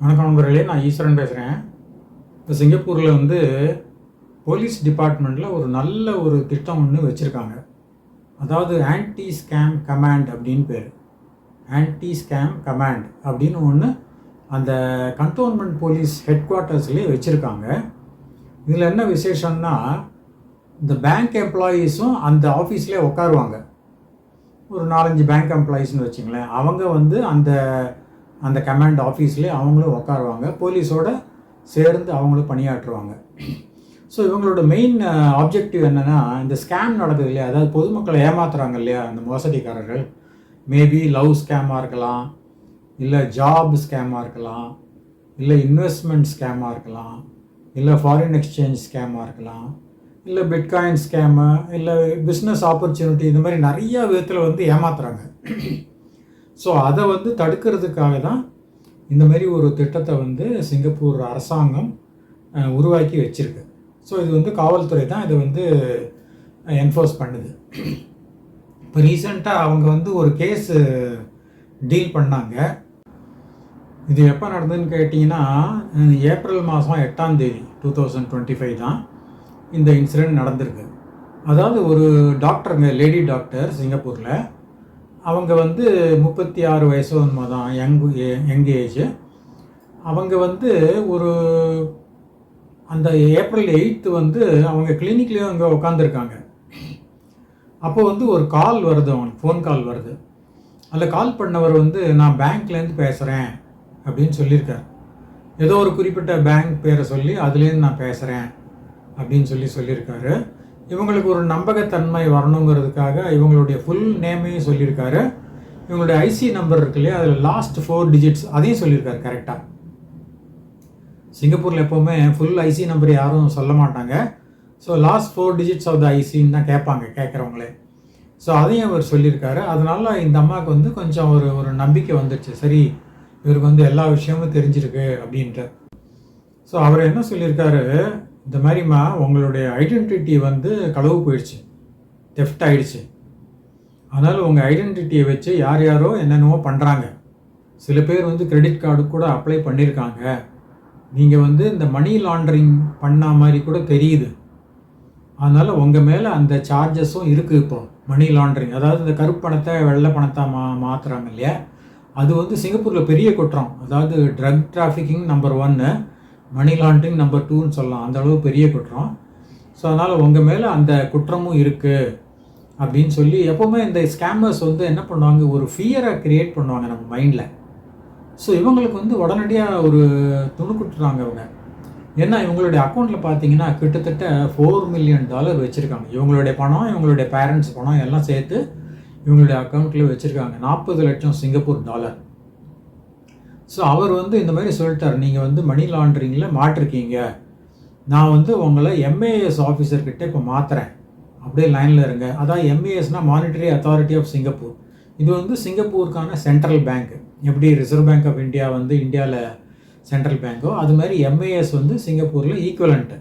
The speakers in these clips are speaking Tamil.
வணக்கம் நண்பர்களே நான் ஈஸ்வரன் பேசுகிறேன் இப்போ சிங்கப்பூரில் வந்து போலீஸ் டிபார்ட்மெண்ட்டில் ஒரு நல்ல ஒரு திட்டம் ஒன்று வச்சுருக்காங்க. அதாவது ஆன்டி ஸ்கேம் கமாண்ட் அப்படின்னு பேர். ஆன்டி ஸ்கேம் கமாண்ட் அப்படின்னு ஒன்று அந்த கண்டோன்மெண்ட் போலீஸ் ஹெட் குவார்ட்டர்ஸ்லேயே வச்சுருக்காங்க. இதில் என்ன விசேஷம்னா இந்த பேங்க் எம்ப்ளாயீஸும் அந்த ஆஃபீஸ்லேயே உட்காருவாங்க ஒரு நாலஞ்சு பேங்க் எம்ப்ளாயீஸ்னு வச்சுங்களேன். அவங்க வந்து அந்த அந்த கமாண்ட் ஆஃபீஸ்லேயே அவங்களும் உட்காருவாங்க போலீஸோட சேர்ந்து அவங்களும் பணியாற்றுவாங்க. ஸோ இவங்களோட மெயின் ஆப்ஜெக்டிவ் என்னென்னா இந்த ஸ்கேம் நடக்குது இல்லையா? அதாவது பொதுமக்களை ஏமாத்துறாங்க இல்லையா? இந்த மோசடிக்காரர்கள். மேபி லவ் ஸ்கேமாக இருக்கலாம். இல்லை ஜாப் ஸ்கேமாக இருக்கலாம். இல்லை இன்வெஸ்ட்மெண்ட் ஸ்கேமாக இருக்கலாம். இல்லை ஃபாரின் எக்ஸ்சேஞ்ச் ஸ்கேமாக இருக்கலாம். இல்லை பிட்காயின் ஸ்கேமு இல்லை பிஸ்னஸ் ஆப்பர்ச்சுனிட்டி இந்த மாதிரி நிறையா விதத்தில் வந்து ஏமாத்துறாங்க. ஸோ அதை வந்து தடுக்கிறதுக்காக தான் இந்த மாதிரி ஒரு திட்டத்தை வந்து சிங்கப்பூர் அரசாங்கம் உருவாக்கி வச்சிருக்கு. ஸோ இது வந்து காவல்துறை தான் இதை வந்து என்ஃபோர்ஸ் பண்ணுது. இப்போ ரீசெண்டாக அவங்க வந்து ஒரு கேஸு டீல் பண்ணாங்க. இது எப்போ நடந்ததுன்னு கேட்டிங்கன்னா ஏப்ரல் மாதம் எட்டாம் தேதி டூ தௌசண்ட் டுவெண்ட்டி ஃபைவ் தான் இந்த இன்சிடெண்ட் நடந்திருக்கு. அதாவது ஒரு டாக்டருங்க லேடி டாக்டர் சிங்கப்பூரில் அவங்க வந்து முப்பத்தி ஆறு வயசு ஒன்றுமா தான் யங் யங் ஏஜ். அவங்க வந்து ஒரு அந்த ஏப்ரல் எயித்து வந்து அவங்க கிளினிக்லேயும் அங்கே உட்காந்துருக்காங்க அப்போ வந்து ஒரு கால் வருது அவனுக்கு ஃபோன் கால் வருது. அதில் கால் பண்ணவர் வந்து நான் பேங்க்லேருந்து பேசுகிறேன் அப்படின்னு சொல்லியிருக்கார். ஏதோ ஒரு குறிப்பிட்ட பேங்க் பேரை சொல்லி அதுலேருந்து நான் பேசுகிறேன் அப்படின்னு சொல்லி சொல்லியிருக்காரு. இவங்களுக்கு ஒரு நம்பகத்தன்மை வரணுங்கிறதுக்காக இவங்களுடைய ஃபுல் நேமையும் சொல்லியிருக்காரு. இவங்களுடைய ஐசி நம்பர் இருக்கு இல்லையா? அதில் லாஸ்ட் ஃபோர் டிஜிட்ஸ் அதையும் சொல்லியிருக்காரு கரெக்டாக சிங்கப்பூரில் எப்போவுமே ஃபுல் ஐசி நம்பர் யாரும் சொல்ல மாட்டாங்க. So last four digits of the ஐசின்னு தான் கேட்பாங்க கேட்குறவங்களே. ஸோ அதையும் அவர் சொல்லியிருக்காரு. அதனால இந்த அம்மாவுக்கு வந்து கொஞ்சம் ஒரு ஒரு நம்பிக்கை வந்துடுச்சு சரி இவருக்கு வந்து எல்லா விஷயமும் தெரிஞ்சிருக்கு அப்படின்ட்டு. ஸோ அவர் என்ன சொல்லியிருக்காரு? இந்த மாதிரிம்மா உங்களுடைய ஐடென்டிட்டி வந்து களவு போயிடுச்சு தெஃப்ட் ஆயிடுச்சு. அதனால் உங்கள் ஐடென்டிட்டியை வச்சு யார் யாரோ என்னென்னவோ பண்ணுறாங்க சில பேர் வந்து கிரெடிட் கார்டு கூட அப்ளை பண்ணியிருக்காங்க நீங்கள் வந்து இந்த மணி லாண்டரிங் பண்ண மாதிரி கூட தெரியுது. அதனால் உங்கள் மேலே அந்த சார்ஜஸும் இருக்குது இப்போ மணி லாண்டரிங் அதாவது இந்த கருப்பு பணத்தை வெள்ளை பணத்தை மா மாற்றுறாங்க இல்லையா? அது வந்து சிங்கப்பூரில் பெரிய குற்றம். அதாவது ட்ரக் டிராஃபிக்கிங் நம்பர் ஒன்று மணி லாண்டரிங் நம்பர் டூன்னு சொல்லலாம். அந்த அளவு பெரிய குற்றம். ஸோ அதனால் உங்கள் மேலே அந்த குற்றமும் இருக்குது அப்படின்னு சொல்லி எப்போவுமே இந்த ஸ்கேமர்ஸ் வந்து என்ன பண்ணுவாங்க? ஒரு ஃபியரை க்ரியேட் பண்ணுவாங்க நம்ம மைண்டில் ஸோ இவங்களுக்கு வந்து உடனடியாக ஒரு துணுக்குட்டுறாங்க அவங்க ஏன்னா இவங்களுடைய அக்கௌண்ட்டில் பார்த்தீங்கன்னா கிட்டத்தட்ட ஃபோர் மில்லியன் டாலர் வச்சுருக்காங்க. இவங்களுடைய பணம் இவங்களுடைய பேரண்ட்ஸ் பணம் எல்லாம் சேர்த்து இவங்களுடைய அக்கௌண்ட்டில் வச்சுருக்காங்க. நாற்பது லட்சம் சிங்கப்பூர் டாலர் ஸோ அவர் வந்து இந்த மாதிரி சொல்லிட்டார். நீங்கள் வந்து மணி லாண்டரிங்கில் மாட்டிருக்கீங்க. நான் வந்து உங்களை எம்ஏஎஸ் ஆஃபீஸர்கிட்ட இப்போ மாற்றுறேன் அப்படியே லைனில் இருங்க. அதான் எம்ஏஎஸ்னால் மானிட்டரி அத்தாரிட்டி ஆஃப் சிங்கப்பூர் இது வந்து சிங்கப்பூருக்கான சென்ட்ரல் பேங்க் எப்படி ரிசர்வ் பேங்க் ஆஃப் இந்தியா வந்து இந்தியாவில் சென்ட்ரல் பேங்க்கோ அது மாதிரி எம்ஏஎஸ் வந்து சிங்கப்பூரில் ஈக்குவலண்ட்டு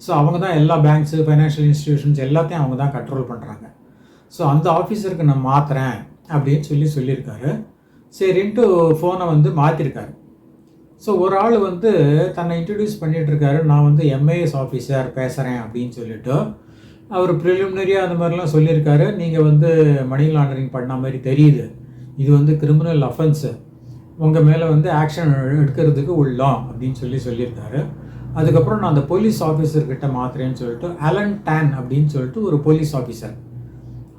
ஸோ அவங்க தான் எல்லா பேங்க்ஸு ஃபைனான்ஷியல் இன்ஸ்டிடியூஷன்ஸ் எல்லாத்தையும் அவங்க தான் கண்ட்ரோல் பண்ணுறாங்க ஸோ அந்த ஆஃபீஸருக்கு நான் மாற்றுறேன் அப்படின்னு சொல்லி சொல்லியிருக்காரு. சரின்ட்டு ஃபோனை வந்து மாற்றிருக்காரு ஸோ ஒரு ஆள் வந்து தன்னை இன்ட்ரடியூஸ் பண்ணிகிட்ருக்காரு நான் வந்து எம்ஏஎஸ் ஆஃபீஸர் பேசுகிறேன் அப்படின்னு சொல்லிட்டு அவர் ப்ரிலிமினரியாக அந்த மாதிரிலாம் சொல்லியிருக்காரு. நீங்கள் வந்து மணி லாண்டரிங் பண்ண மாதிரி தெரியுது. இது வந்து கிரிமினல் அஃபென்ஸு உங்கள் மேலே வந்து ஆக்ஷன் எடுக்கிறதுக்கு உள்ளோம் அப்படின்னு சொல்லி சொல்லியிருக்காரு. அதுக்கப்புறம் நான் அந்த போலீஸ் ஆஃபீஸர்கிட்ட மாத்துறேன்னு சொல்லிட்டு அலன் டேன் அப்படின்னு சொல்லிட்டு ஒரு போலீஸ் ஆஃபீஸர்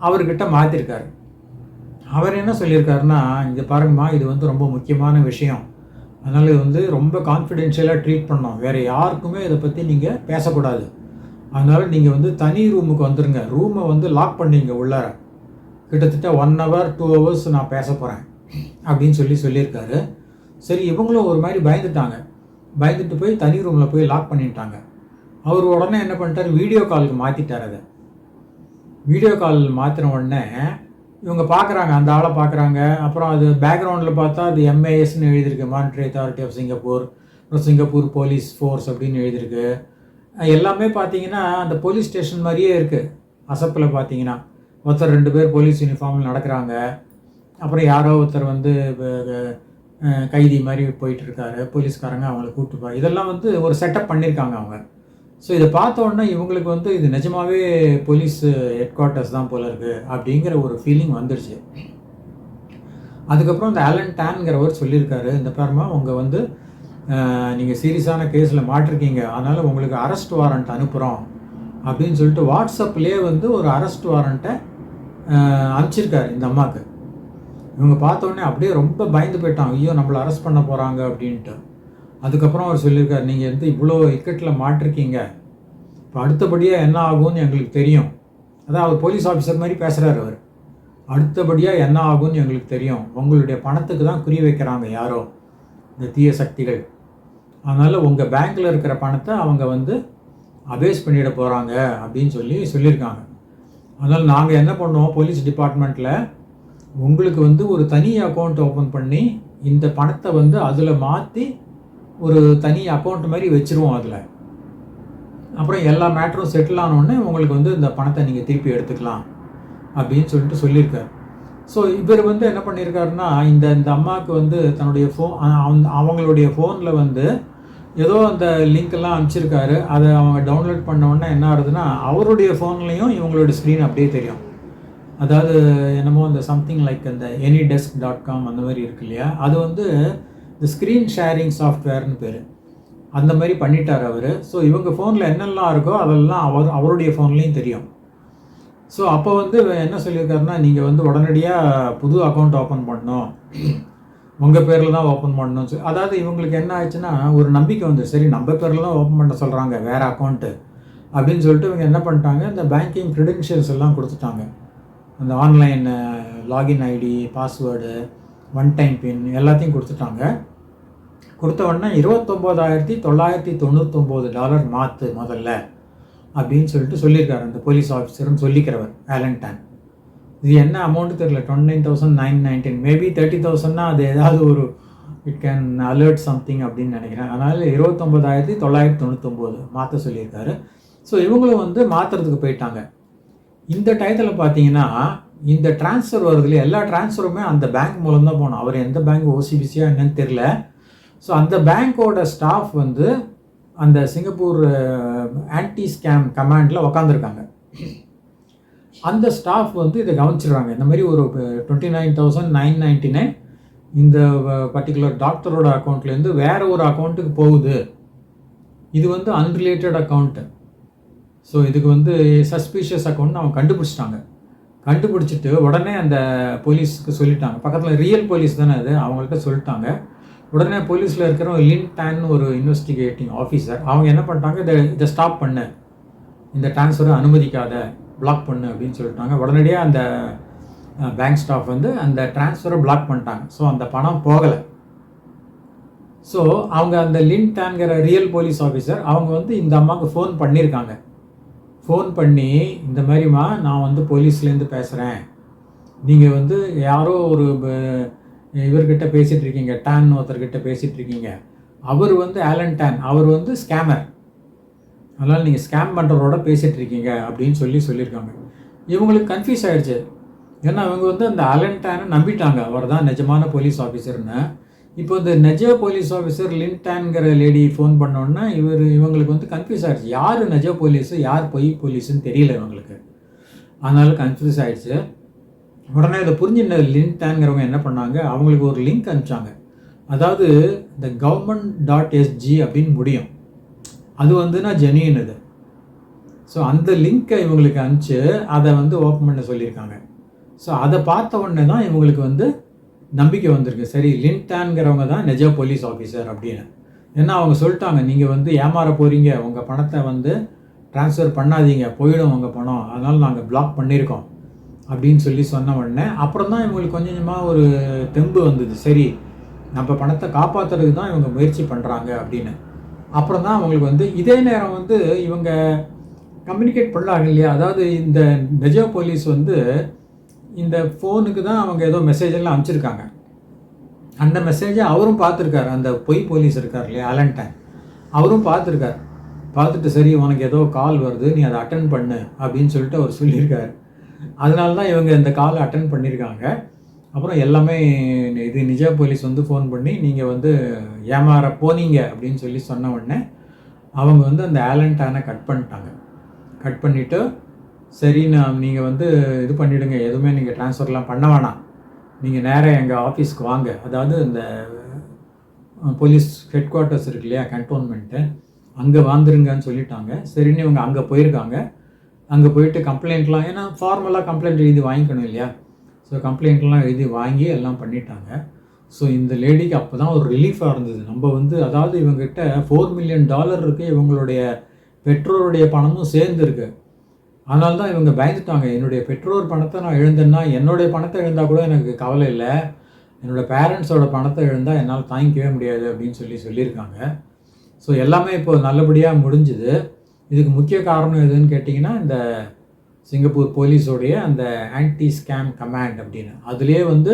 அவர்கிட்ட மாற்றிருக்காரு அவர் என்ன சொல்லியிருக்காருன்னா இங்கே பாருங்கம்மா இது வந்து ரொம்ப முக்கியமான விஷயம். அதனால் இது வந்து ரொம்ப கான்ஃபிடென்ஷியலாக ட்ரீட் பண்ணோம் வேறு யாருக்குமே இதை பற்றி நீங்கள் பேசக்கூடாது. அதனால் நீங்கள் வந்து தனி ரூமுக்கு வந்துடுங்க ரூமை வந்து லாக் பண்ணிங்க உள்ளார. கிட்டத்தட்ட ஒன் ஹவர் டூ ஹவர்ஸ் நான் பேச போகிறேன் அப்படின்னு சொல்லி சொல்லியிருக்காரு. சரி இவங்களும் ஒரு மாதிரி பயந்துட்டாங்க. பயந்துட்டு போய் தனி ரூமில் போய் லாக் பண்ணிட்டாங்க. அவர் உடனே என்ன பண்ணிட்டார்? வீடியோ காலுக்கு மாற்றிட்டார் அதை. வீடியோ கால் மாற்றின உடனே இவங்க பார்க்குறாங்க அந்த ஆளை பார்க்குறாங்க அப்புறம் அது பேக்ரவுண்டில் பார்த்தா அது எம்ஏஎஸ்னு எழுதியிருக்கு. மானிட்ரி அத்தாரிட்டி ஆஃப் சிங்கப்பூர் அப்புறம் சிங்கப்பூர் போலீஸ் ஃபோர்ஸ் அப்படின்னு எழுதியிருக்கு. எல்லாமே பார்த்தீங்கன்னா அந்த போலீஸ் ஸ்டேஷன் மாதிரியே இருக்குது அசப்பில் பார்த்தீங்கன்னா. ஒருத்தர் ரெண்டு பேர் போலீஸ் யூனிஃபார்மில் நடக்கிறாங்க. அப்புறம் யாரோ ஒருத்தர் வந்து கைதி மாதிரி போயிட்டுருக்காரு போலீஸ்காரங்க அவங்கள கூப்பிட்டு போகிறாங்க இதெல்லாம் வந்து ஒரு செட்டப் பண்ணியிருக்காங்க அவங்க. ஸோ இதை பார்த்த உடனே இவங்களுக்கு வந்து இது நிஜமாவே போலீஸ் ஹெட் குவார்ட்டர்ஸ் தான் போல இருக்கு அப்படிங்கிற ஒரு ஃபீலிங் வந்துடுச்சு அதுக்கப்புறம் இந்த ஆலன் டேன்கிறவர் சொல்லியிருக்காரு இந்த பாருமா உங்கள் வந்து நீங்கள் சீரியஸான கேஸில் மாட்டிருக்கீங்க அதனால் உங்களுக்கு அரெஸ்ட் வாரண்ட் அனுப்புகிறோம் அப்படின்னு சொல்லிட்டு வாட்ஸ்அப்லேயே வந்து ஒரு அரெஸ்ட் வாரண்ட்டை அனுப்பிச்சிருக்காரு இந்த அம்மாவுக்கு இவங்க பார்த்தோன்னே அப்படியே ரொம்ப பயந்து போயிட்டான். ஐயோ நம்மளை அரெஸ்ட் பண்ண போகிறாங்க அப்படின்ட்டு. அதுக்கப்புறம் அவர் சொல்லியிருக்கார் நீங்கள் வந்து இவ்வளோ இக்கட்டில் மாட்டிருக்கீங்க. இப்போ அடுத்தபடியாக என்ன ஆகும்னு எங்களுக்கு தெரியும். அதான் அவர் போலீஸ் ஆஃபீஸர் மாதிரி பேசுகிறாரு அவர். அடுத்தபடியாக என்ன ஆகும்னு எங்களுக்கு தெரியும். உங்களுடைய பணத்துக்கு தான் குறி வைக்கிறாங்க யாரோ இந்த தீய சக்திகள். அதனால் உங்கள் பேங்க்கில் இருக்கிற பணத்தை அவங்க வந்து அபேஸ் பண்ணிட போகிறாங்க அப்படின்னு சொல்லி சொல்லியிருக்காங்க. அதனால் நாங்கள் என்ன பண்ணுவோம் போலீஸ் டிபார்ட்மெண்ட்டில் உங்களுக்கு வந்து ஒரு தனி அக்கௌண்ட் ஓப்பன் பண்ணி இந்த பணத்தை வந்து அதில் மாற்றி ஒரு தனி அக்கௌண்ட் மாதிரி வச்சுருவோம் அதில். அப்புறம் எல்லா மேட்ரும் செட்டில் ஆனோடனே உங்களுக்கு வந்து இந்த பணத்தை நீங்கள் திருப்பி எடுத்துக்கலாம் அப்படின்னு சொல்லிட்டு சொல்லியிருக்காரு. ஸோ இவர் வந்து என்ன பண்ணியிருக்காருன்னா இந்த இந்த அம்மாவுக்கு வந்து தன்னுடைய ஃபோன் அவங்களுடைய ஃபோனில் வந்து ஏதோ அந்த லிங்க் எல்லாம் அனுப்பிச்சிருக்காரு. அதை அவங்க டவுன்லோட் பண்ண உடனே என்ன ஆகுதுன்னா அவருடைய ஃபோன்லேயும் இவங்களோட ஸ்க்ரீன் அப்படியே தெரியும். அதாவது என்னமோ அந்த சம்திங் லைக் அந்த எனி டெஸ்க் டாட் காம் அந்த மாதிரி இருக்கு இல்லையா? அது வந்து இந்த ஸ்க்ரீன் ஷேரிங் சாஃப்ட்வேர்னு பேர். அந்த மாதிரி பண்ணிட்டார் அவர். ஸோ இவங்க ஃபோனில் என்னெல்லாம் இருக்கோ அதெல்லாம் அவர் அவருடைய ஃபோன்லேயும் தெரியும். ஸோ அப்போ வந்து என்ன சொல்லியிருக்காருன்னா நீங்கள் வந்து உடனடியாக புது அக்கௌண்ட் ஓப்பன் பண்ணணும். உங்கள் பேரில் தான் ஓப்பன் பண்ணணும் சொல்லி. அதாவது இவங்களுக்கு என்ன ஆச்சுன்னா ஒரு நம்பிக்கை வந்து சரி நம்ம பேரில் தான் ஓப்பன் பண்ண சொல்கிறாங்க வேறு அக்கௌண்ட்டு அப்படின்னு சொல்லிட்டு இவங்க என்ன பண்ணிட்டாங்க இந்த பேங்கிங் க்ரெடென்ஷியல்ஸ் எல்லாம் கொடுத்துட்டாங்க. அந்த online login ID password one time PIN எல்லாத்தையும் கொடுத்துட்டாங்க. கொடுத்த உடனே இருபத்தொம்போதாயிரத்தி தொள்ளாயிரத்தி தொண்ணூத்தொம்போது டாலர் மாற்று முதல்ல அப்படின்னு சொல்லிட்டு சொல்லியிருக்காரு அந்த போலீஸ் ஆஃபீஸர்னு சொல்லிக்கிறவர் ஆலன்டான் இது என்ன அமௌண்ட்டு தெரியல twenty nine thousand nine nineteen maybe thirty தௌசண்ட்னா அது ஏதாவது ஒரு இட் கேன் அலர்ட் சம்திங் அப்படின்னு நினைக்கிறேன். அதனால் இருபத்தொம்போதாயிரத்தி தொள்ளாயிரத்தி தொண்ணூத்தொம்போது மாற்ற சொல்லியிருக்காரு. ஸோ இவங்களும் வந்து மாற்றுறதுக்கு போயிட்டாங்க. இந்த டயத்தில் பார்த்தீங்கன்னா இந்த ட்ரான்ஸ்ஃபர் வருது இல்லையா எல்லா ட்ரான்ஸ்ஃபருமே அந்த பேங்க் மூலம் தான் போகணும். அவர் எந்த பேங்க் ஓசிபிசியாக என்னன்னு தெரில ஸோ அந்த பேங்க்கோட ஸ்டாஃப் வந்து அந்த சிங்கப்பூர் ஆன்டி ஸ்கேம் கமாண்டில் உக்காந்துருக்காங்க. அந்த ஸ்டாஃப் வந்து இதை கவனிச்சிடுறாங்க இந்த மாதிரி ஒரு twenty nine thousand nine ninety nine இந்த பர்டிகுலர் டாக்டரோட அக்கௌண்ட்லேருந்து வேறு ஒரு அக்கௌண்ட்டுக்கு போகுது. இது வந்து அன்ரிலேட்டட் அக்கௌண்ட்டு ஸோ இதுக்கு வந்து சஸ்பீஷியஸ் அக்கௌண்ட் அவங்க கண்டுபிடிச்சிட்டாங்க. கண்டுபிடிச்சிட்டு உடனே அந்த போலீஸ்க்கு சொல்லிட்டாங்க. பக்கத்தில் ரியல் போலீஸ் தானே அது? அவங்கள்ட்ட சொல்லிட்டாங்க. உடனே போலீஸில் இருக்கிற ஒரு லின் டேன் ஒரு இன்வெஸ்டிகேட்டிங் ஆஃபீஸர் அவங்க என்ன பண்ணிட்டாங்க? இதை இதை ஸ்டாப் பண்ணு. இந்த ட்ரான்ஸ்ஃபரை அனுமதிக்காத. பிளாக் பண்ணு அப்படின்னு சொல்லிட்டாங்க. உடனடியாக அந்த பேங்க் ஸ்டாஃப் வந்து அந்த ட்ரான்ஸ்ஃபரை பிளாக் பண்ணிட்டாங்க. ஸோ அந்த பணம் போகலை. ஸோ அவங்க அந்த லின் டேன்கிற ரியல் போலீஸ் ஆஃபீஸர் அவங்க வந்து இந்த அம்மாவுக்கு ஃபோன் பண்ணியிருக்காங்க. ஃபோன் பண்ணி இந்த மாதிரிம்மா நான் வந்து போலீஸ்லேருந்து பேசுகிறேன் நீங்கள் வந்து யாரோ ஒரு இவர்கிட்ட பேசிகிட்டு இருக்கீங்க டான் ஒருத்தர்கிட்ட பேசிகிட்டு இருக்கீங்க அவர் வந்து ஆலன் டான். அவர் வந்து ஸ்கேமர். அதனால் நீங்கள் ஸ்கேம் பண்ணுறவரோட பேசிகிட்டு இருக்கீங்க அப்படின்னு சொல்லி சொல்லியிருக்காங்க. இவங்களுக்கு கன்ஃபியூஸ் ஆகிடுச்சு ஏன்னா அவங்க வந்து அந்த ஆலன் டேனை நம்பிட்டாங்க. அவர் தான் நிஜமான போலீஸ் ஆஃபீஸர்னு இப்போ இந்த நெஜ போலீஸ் ஆஃபீஸர் லின்டான்கிற லேடி ஃபோன் பண்ணோன்னா இவர் இவங்களுக்கு வந்து கன்ஃபியூஸ் ஆகிடுச்சு யார் நெஜ போலீஸு யார் பொய் போலீஸுன்னு தெரியல இவங்களுக்கு. அதனால கன்ஃபியூஸ் ஆகிடுச்சு உடனே இதை புரிஞ்சுன லின்டான்கிறவங்க என்ன பண்ணாங்க? அவங்களுக்கு ஒரு லிங்க் அனுப்பிச்சாங்க. அதாவது இந்த கவர்மெண்ட் டாட் எஸ்ஜி அப்படின்னு முடியும். அது வந்து நான் ஜெனியன் இது. ஸோ அந்த லிங்க்கை இவங்களுக்கு அனுப்பிச்சு அதை வந்து ஓப்பன் பண்ண சொல்லியிருக்காங்க. ஸோ அதை பார்த்த உடனே தான் இவங்களுக்கு வந்து நம்பிக்கை வந்திருக்கு. சரி லின்டான்கிறவங்க தான் நிஜ போலீஸ் ஆஃபீஸர் அப்படின்னு. ஏன்னா அவங்க சொல்லிட்டாங்க நீங்கள் வந்து ஏமாற போகிறீங்க உங்கள் பணத்தை வந்து ட்ரான்ஸ்ஃபர் பண்ணாதீங்க. போயிடும் உங்கள் பணம். அதனால் நாங்கள் பிளாக் பண்ணியிருக்கோம். அப்படின்னு சொல்லி சொன்ன உடனே அப்புறம் தான் இவங்களுக்கு கொஞ்சம் கொஞ்சமாக ஒரு தெம்பு வந்தது. சரி நம்ம பணத்தை காப்பாற்றுறதுக்கு தான் இவங்க முயற்சி பண்ணுறாங்க அப்படின்னு. அப்புறம் தான் அவங்களுக்கு வந்து இதே நேரம் வந்து இவங்க கம்யூனிகேட் பண்ணாங்க இல்லையா? அதாவது இந்த நிஜ போலீஸ் வந்து இந்த ஃபோனுக்கு தான் அவங்க ஏதோ மெசேஜ் எல்லாம் அனுப்பிச்சிருக்காங்க. அந்த மெசேஜை அவரும் பார்த்துருக்காரு. அந்த பொய் போலீஸ் இருக்கார் இல்லையா அலன்டன் அவரும் பார்த்துருக்காரு. பார்த்துட்டு சரி உனக்கு ஏதோ கால் வருது நீ அதை அட்டன் பண்ணு அப்படின்னு சொல்லிட்டு அவர் சொல்லியிருக்காரு. அதனால தான் இவங்க இந்த காலை அட்டன் பண்ணியிருக்காங்க. அப்புறம் எல்லாமே இது நிஜ போலீஸ் வந்து ஃபோன் பண்ணி நீங்கள் வந்து ஏமாற போனீங்க அப்படின்னு சொல்லி சொன்ன உடனே அவங்க வந்து அந்த ஆலன்டானை கட் பண்ணிட்டாங்க. கட் பண்ணிவிட்டு சரின்னு நீங்கள் வந்து இது பண்ணிவிடுங்க எதுவுமே நீங்கள் ட்ரான்ஸ்ஃபர்லாம் பண்ண வேணாம். நீங்கள் நேராக எங்கள் ஆஃபீஸ்க்கு வாங்க. அதாவது இந்த போலீஸ் ஹெட் குவார்ட்டர்ஸ் இருக்கு இல்லையா கண்டோன்மெண்ட்டு அங்கே வாழ்ந்துருங்கன்னு சொல்லிட்டாங்க. சரின்னு இவங்க அங்கே போயிருக்காங்க. அங்கே போயிட்டு கம்ப்ளைண்ட்லாம் ஏன்னா ஃபார்மலாக கம்ப்ளைண்ட் எழுதி வாங்கிக்கணும் இல்லையா? ஸோ கம்ப்ளைண்ட்லாம் எழுதி வாங்கி எல்லாம் பண்ணிட்டாங்க. ஸோ இந்த லேடிக்கு அப்போ தான் ஒரு ரிலீஃபாக இருந்தது. நம்ம வந்து அதாவது இவங்ககிட்ட ஃபோர் மில்லியன் டாலர் இருக்குது இவங்களுடைய பெற்றோருடைய பணமும் சேர்ந்துருக்கு. அதனால தான் இவங்க பயந்துட்டாங்க. என்னுடைய பெற்றோர் பணத்தை நான் எழுந்தேன்னா என்னுடைய பணத்தை எழுந்தால் கூட எனக்கு கவலை இல்லை. என்னோடய பேரண்ட்ஸோட பணத்தை எழுந்தால் என்னால் தாங்கிக்கவே முடியாது அப்படின்னு சொல்லி சொல்லியிருக்காங்க. ஸோ எல்லாமே இப்போ நல்லபடியாக முடிஞ்சுது. இதுக்கு முக்கிய காரணம் எதுன்னு கேட்டிங்கன்னா இந்த சிங்கப்பூர் போலீஸோடைய அந்த ஆன்டி ஸ்கேம் கமாண்ட் அப்படின்னு. அதுலேயே வந்து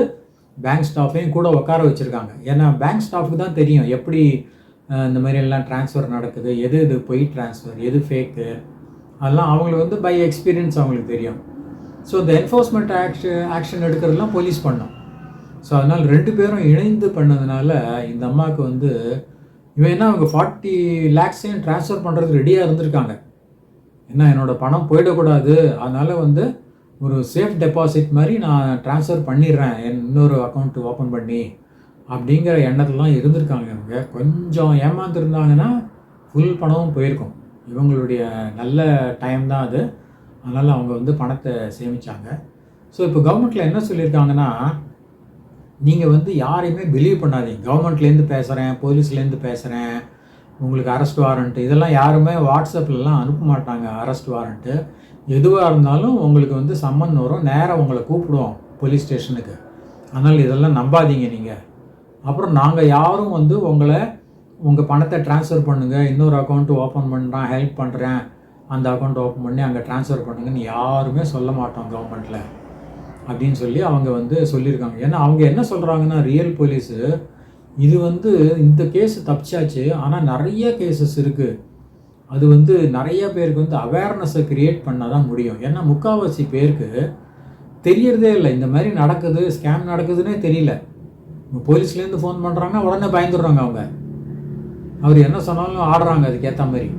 பேங்க் ஸ்டாஃபையும் கூட உட்கார வச்சுருக்காங்க. ஏன்னா பேங்க் ஸ்டாஃபுக்கு தான் தெரியும் எப்படி இந்த மாதிரி எல்லாம் ட்ரான்ஸ்ஃபர் நடக்குது. எது இது பொய் ட்ரான்ஸ்ஃபர் எது ஃபேக்கு அதெல்லாம் அவங்களுக்கு வந்து பை எக்ஸ்பீரியன்ஸ் அவங்களுக்கு தெரியும். ஸோ இந்த என்ஃபோர்ஸ்மெண்ட் ஆக்ஷன் ஆக்ஷன் எடுக்கிறதுலாம் போலீஸ் பண்ணோம். ஸோ அதனால் ரெண்டு பேரும் இணைந்து பண்ணதுனால இந்த அம்மாவுக்கு வந்து இவன் என்ன அவங்க ஃபார்ட்டி லேக்ஸையும் ட்ரான்ஸ்ஃபர் பண்ணுறதுக்கு ரெடியாக இருந்திருக்காங்க. ஏன்னா என்னோடய பணம் போயிடக்கூடாது. அதனால் வந்து ஒரு சேஃப் டெபாசிட் மாதிரி நான் ட்ரான்ஸ்ஃபர் பண்ணிடுறேன். என் இன்னொரு அக்கௌண்ட் ஓப்பன் பண்ணி அப்படிங்கிற எண்ணத்துலலாம் இருந்திருக்காங்க இவங்க. கொஞ்சம் ஏமாந்துருந்தாங்கன்னா ஃபுல் பணமும் போயிருக்கும். இவங்களுடைய நல்ல டைம் தான் அது. அதனால் அவங்க வந்து பணத்தை சேமித்தாங்க ஸோ இப்போ கவர்மெண்ட்டில் என்ன சொல்லியிருக்காங்கன்னா நீங்கள் வந்து யாரையுமே பிலீவ் பண்ணாதீங்க. கவர்மெண்ட்லேருந்து பேசுகிறேன் போலீஸ்லேருந்து பேசுகிறேன் உங்களுக்கு அரெஸ்ட் வாரண்ட்டு இதெல்லாம் யாருமே வாட்ஸ்அப்லலாம் அனுப்ப மாட்டாங்க அரெஸ்ட் வாரண்ட்டு எதுவாக இருந்தாலும் உங்களுக்கு வந்து சம்மன் வரும். நேராக உங்களை கூப்பிடுவோம் போலீஸ் ஸ்டேஷனுக்கு அதனால் இதெல்லாம் நம்பாதீங்க நீங்கள் அப்புறம் நாங்கள் யாரும் வந்து உங்களை உங்கள் பணத்தை ட்ரான்ஸ்ஃபர் பண்ணுங்கள் இன்னொரு அக்கௌண்ட்டு ஓப்பன் பண்ணுறேன் ஹெல்ப் பண்ணுறேன் அந்த அக்கௌண்ட் ஓப்பன் பண்ணி அங்கே ட்ரான்ஸ்ஃபர் பண்ணுங்கன்னு யாருமே சொல்ல மாட்டோம் கவர்மெண்ட்டில் அப்படின்னு சொல்லி அவங்க வந்து சொல்லியிருக்காங்க. ஏன்னா அவங்க என்ன சொல்கிறாங்கன்னா ரியல் போலீஸு இது வந்து இந்த கேஸ் தப்பிச்சாச்சு. ஆனால் நிறைய கேசஸ் இருக்குது அது வந்து நிறைய பேருக்கு வந்து அவேர்னஸை க்ரியேட் பண்ணால் தான் முடியும். ஏன்னா முக்கால்வாசி பேருக்கு தெரியறதே இல்லை. இந்த மாதிரி நடக்குது ஸ்கேம் நடக்குதுன்னே தெரியல. போலீஸ்லேருந்து ஃபோன் பண்ணுறாங்கன்னா உடனே பயந்துடுறாங்க அவங்க. அவர் என்ன சொன்னாலும் ஆடுறாங்க அதுக்கேற்ற மாதிரி.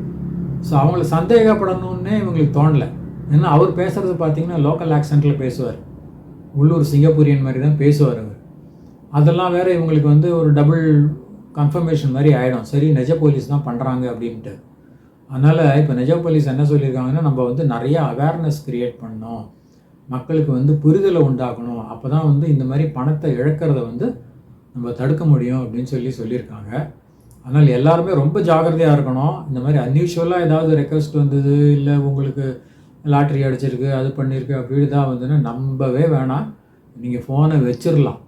ஸோ அவங்கள சந்தேகப்படணுன்னே இவங்களுக்கு தோணலை. ஏன்னா அவர் பேசுகிறது பார்த்தீங்கன்னா லோக்கல் ஆக்சென்ட்டில் பேசுவார். உள்ளூர் சிங்கப்பூரியன் மாதிரி தான் பேசுவார் அவர். அதெல்லாம் வேறு இவங்களுக்கு வந்து ஒரு டபுள் கன்ஃபர்மேஷன் மாதிரி ஆகிடும் சரி நிஜ போலீஸ் தான் பண்ணுறாங்க அப்படின்ட்டு. அதனால் இப்போ நிஜ போலீஸ் என்ன சொல்லியிருக்காங்கன்னா நம்ம வந்து நிறைய அவேர்னஸ் க்ரியேட் பண்ணோம். மக்களுக்கு வந்து புரிதலை உண்டாக்கணும். அப்போ தான் வந்து இந்த மாதிரி பணத்தை இழக்கிறத வந்து நம்ம தடுக்க முடியும் அப்படின்னு சொல்லி சொல்லியிருக்காங்க. அதனால் எல்லாருமே ரொம்ப ஜாக்கிரதையாக இருக்கணும். இந்த மாதிரி அன்யூஷுவலாக ஏதாவது ரெக்வஸ்ட் வந்தது இல்லை உங்களுக்கு லாட்ரி அடிச்சிருக்கு அது பண்ணியிருக்கு அப்படி தான் வந்துன்னா நம்பவே வேணாம். நீங்கள் ஃபோனை வச்சிடலாம்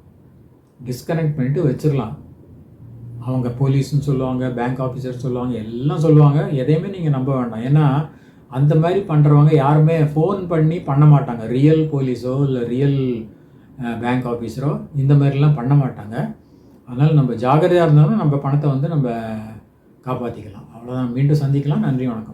டிஸ்கனெக்ட் பண்ணிட்டு வச்சிடலாம் அவங்க போலீஸ்னு சொல்லுவாங்க பேங்க் ஆஃபீஸர் சொல்லுவாங்க எல்லாம் சொல்லுவாங்க. எதையுமே நீங்கள் நம்ப வேண்டாம். ஏன்னா அந்த மாதிரி பண்ணுறவங்க யாருமே ஃபோன் பண்ணி பண்ண மாட்டாங்க. ரியல் போலீஸோ இல்லை ரியல் பேங்க் ஆஃபீஸரோ இந்த மாதிரிலாம் பண்ண மாட்டாங்க. அதனால் நம்ம ஜாகிரதையாக இருந்தாலும் நம்ம பணத்தை வந்து நம்ம காப்பாற்றிக்கலாம் அவ்வளோதான் மீண்டும் சந்திக்கலாம். நன்றி வணக்கம்.